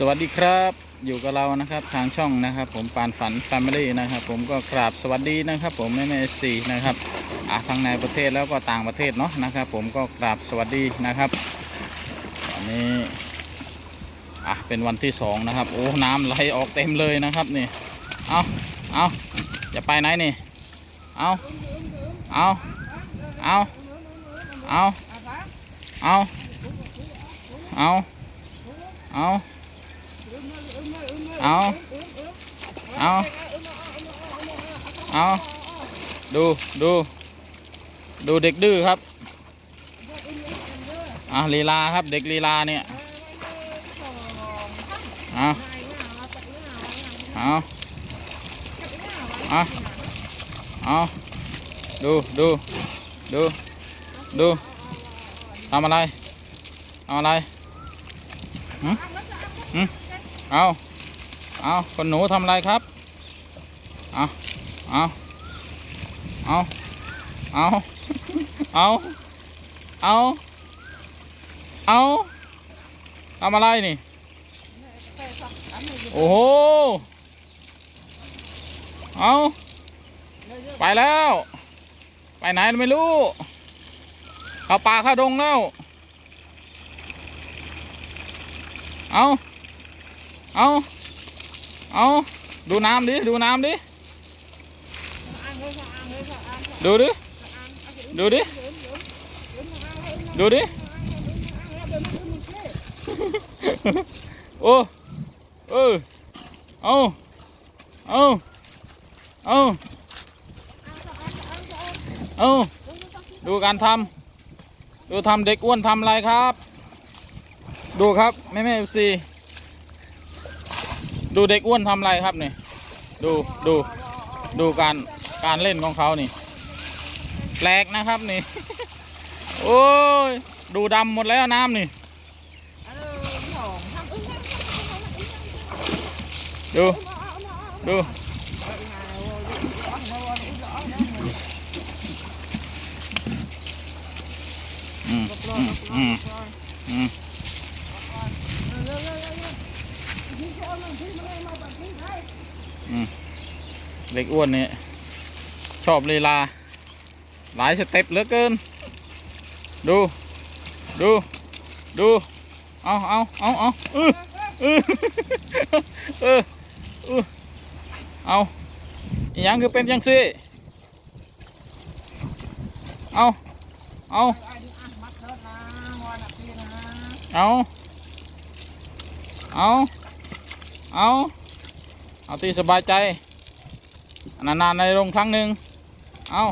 สวัสดีครับอยู่กับเรานะครับทางช่องนะครับ ผมปานฝันแฟมิลี่นะครับ ผมก็กราบสวัสดีนะครับ ผมแม่แม่สีนะครับอะทั้งในประเทศแล้วก็ต่างประเทศเนาะนะครับ ผมก็กราบสวัสดีนะครับวันนี้อะเป็นวันที่สองนะครับโอ้น้ำไหลออกเต็มเลยนะครับนี่เอาเอาจะไปไหนนี่เอาเอาเอาเอาเอาเอาเอา เอา เอา เอา ดู ดู ดูเด็กดื้อครับอะลีลาครับเด็กลีลาเนี่ย เอาเอาเอาเอาดูดูดูดูทำอะไรทำอะไรหืมหืมเอา เอาคนหนูทำอะไรครับ เอาเอาเอาเอาเอาเอาเอาทำอะไรนี่ โอ้โห เอาไปแล้ว ไปไหนไม่รู้ เข้าป่าเข้าดงแล้ว เอาเอา เอาดูน้ำดิ ดูน้ำดิ ดูดิ ดูดิ ดูดิ โอ้ เออ เอาเอาเอาเอาดูการทำดูทำเด็กอ้วนทำอะไรครับ ดูครับ แม่แม่เอฟซี ดูเด็กอ้วนทำอะไรครับนี่ดูดูดูการการเล่นของเขานี่ แปลกนะครับนี่ โอ้ย ดูดำหมดแล้วน้ำนี่ ดู ดู อืมอืมอืมอืมอืม เด็กอ้วนนี่ชอบลีลา หลายสเต็ปเหลือเกิน ดู ดู ดู เอาเอาเอาเอาเออเออเออเออเอาอหยังคือเป็นยังสิเอาเอาเอาเอาเอาเอาที่สบายใจ นานๆในโรงครั้งหนึ่งเอา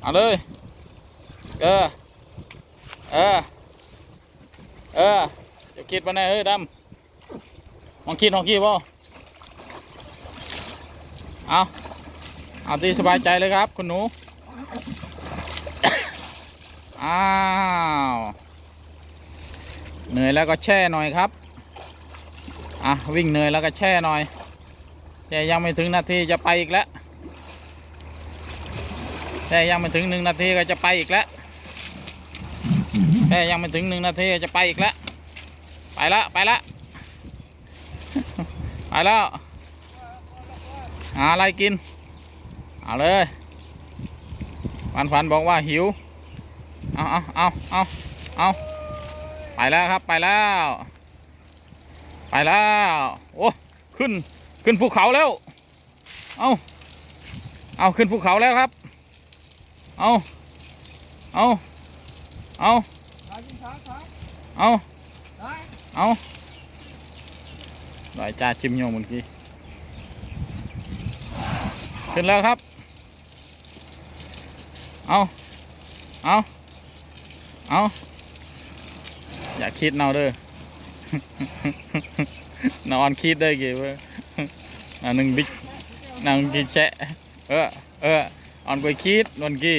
เอาเลย เออ เออ เออจะคิดมาแน่เฮ้ยดำมองคิดมองคิดบ่เอาเอาที่สบายใจเลยครับ คุณหนู อ้าว เหนื่อยแล้วก็แช่หน่อยครับ อะ วิ่งเหนื่อยแล้วก็แช่หน่อยแต่ยังไม่ถึงนาทีจะไปอีกแล้ว แต่ยังไม่ถึงหนึ่งนาทีก็จะไปอีกแล้วแต่ยังไม่ถึงหนึ่งนาทีก็จะไปอีกแล้ว ไปละไปละไปแล้วหาอะไรกิน เอาเลยฟันฟันบอกว่าหิว เอาเอาเอาเอาเอาไปแล้วครับไปแล้ว ไปแล้ว โอ้ขึ้นขึ้นภูเขาแล้ว เอาเอาขึ้นภูเขาแล้วครับ เอาเอาเอาเอาเอาหลายจ่าชิมโยมเมื่อกี้ขึ้นแล้วครับ เอาเอาเอาอย่าคิดเนาเด้อนอนคิดได้กี่เว้ยอันหนึ่งบิ๊กนางกี่แชะเออเออ ออนไปคิดนวนกี่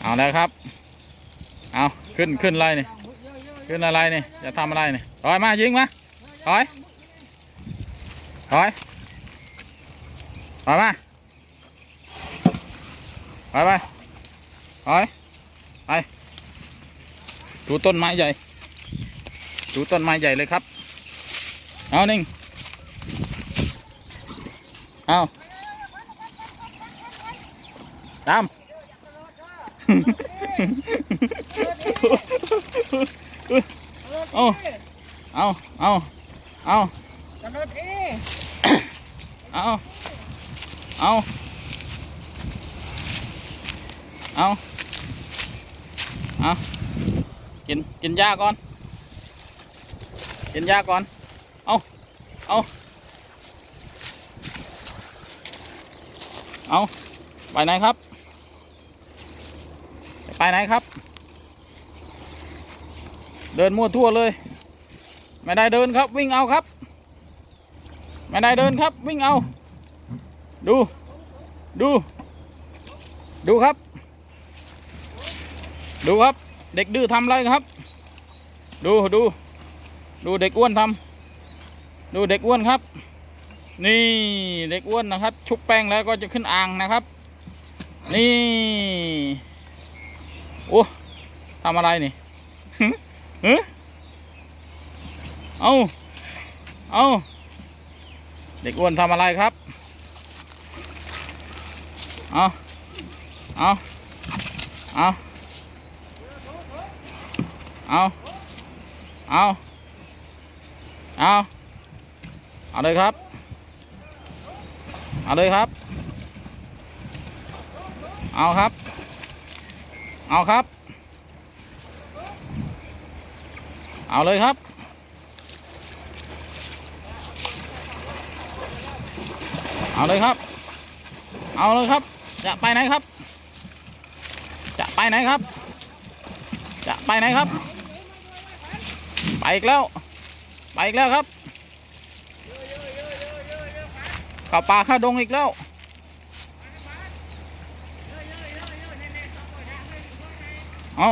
เอาแล้วครับ เอาขึ้นขึ้นอะไรนี่ขึ้นอะไรนี่จะทำอะไรนี่ถอยมายิงมาถอยถอยถอยมาถอยไปถอยไปดูต้นไม้ใหญ่ดูต้นไม้ใหญ่เลยครับ เอานิ่งเอา ตามเอาเอาเอาเอากระโดดเอเอาเอาเอาเอากินกินยาก่อน กินยาก่อน เอาเอาเอาไปไหนครับ ไปไหนครับ เดินมั่วทั่วเลย ไม่ได้เดินครับ วิ่งเอาครับ ไม่ได้เดินครับ วิ่งเอา ดู ดู ดูครับ ดูครับ เด็กดื้อทำอะไรครับ ดูดู ดูเด็กอ้วนทำดูเด็กอ้วนครับ นี่เด็กอ้วนนะครับ ชุบแป้งแล้วก็จะขึ้นอ่างนะครับ นี่ โอ้ทำอะไรนี่ฮึเอาเอาเด็กอ้วนทำอะไรครับ เอาเอาเอาเอาเอาเอาเอาเลยครับ เอาเลยครับ เอาครับ เอาครับ เอาเลยครับ เอาเลยครับ เอาเลยครับ จะไปไหนครับ จะไปไหนครับ จะไปไหนครับ ไปอีกแล้ว ไปอีกแล้วครับเข้าป่าเข้าดงอีกแล้ว เอา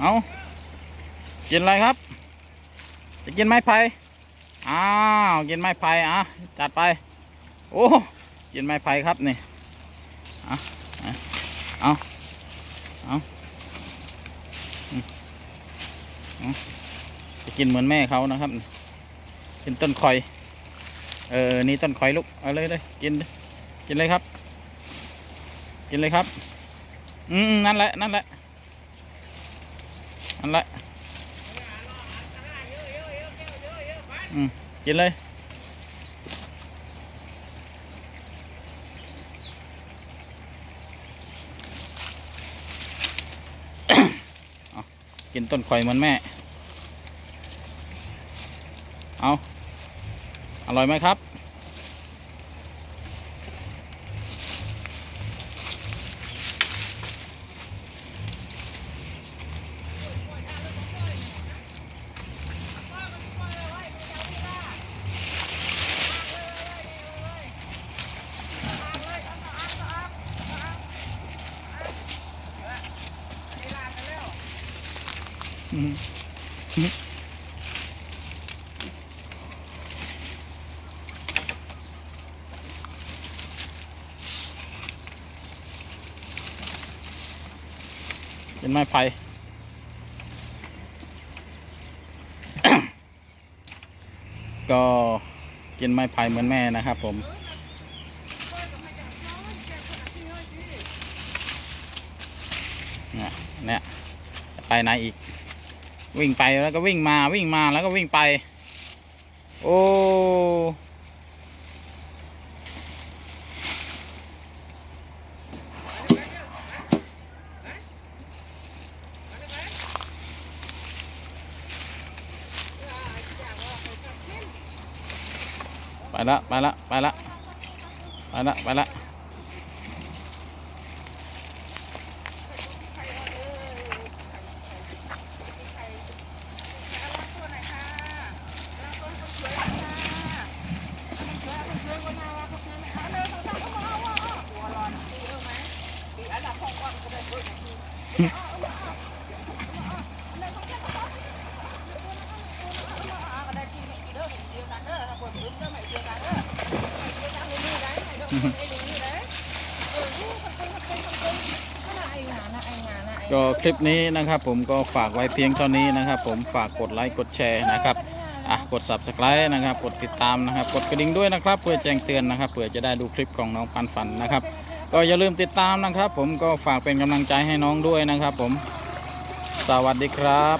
เอากินอะไรครับ จะกินไม้ไผ่อ้าวกินไม้ไผ่อะจัดไป โอ้กินไม้ไผ่ครับนี่เอาเอาเอาเอาจะกินเหมือนแม่เขานะครับกินต้นคอย เออนี่ต้นคอยลูกเอาเลยเลยกินกินเลยครับ กินเลยครับ อืมนั่นแหละนั่นแหละนั่นแหละอืมกินเลยกินต้นข่อยเหมือนแม่ เอาอร่อยไหมครับ เป็นไม้ไผ่ก็กินไม้ไผ่เหมือนแม่นะครับผมเนี่ย ไปไหนอีก วิ่งไปแล้วก็วิ่งมาวิ่งมาแล้วก็วิ่งไป โอ้ไปละไปละไปละไปละไปละ ก็คลิปนี้นะครับผมก็ฝากไว้เพียงเท่านี้นะครับ ผมฝากกดไลค์กดแชร์นะครับอะกด subscribe นะครับ กดติดตามนะครับ กดกระดิ่งด้วยนะครับ เพื่อแจ้งเตือนนะครับเพื่อจะได้ดูคลิปของน้องปันฝันนะครับ ก็อย่าลืมติดตามนะครับ ผมก็ฝากเป็นกำลังใจให้น้องด้วยนะครับ ผม สวัสดีครับ